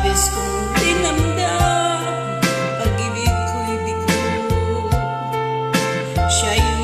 labis kong dinamdam Pag-ibig ko'y bigo Siya'y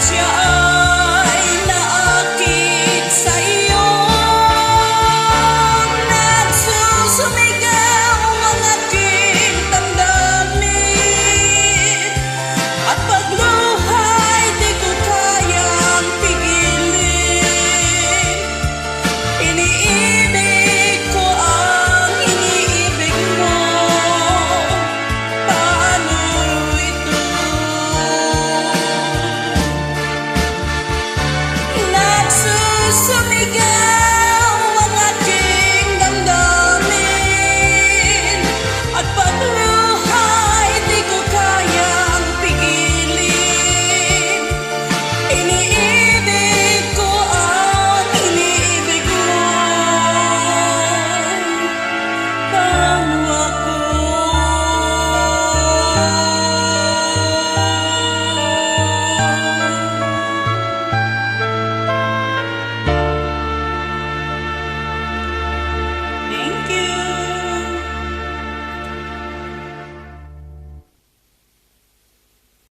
家。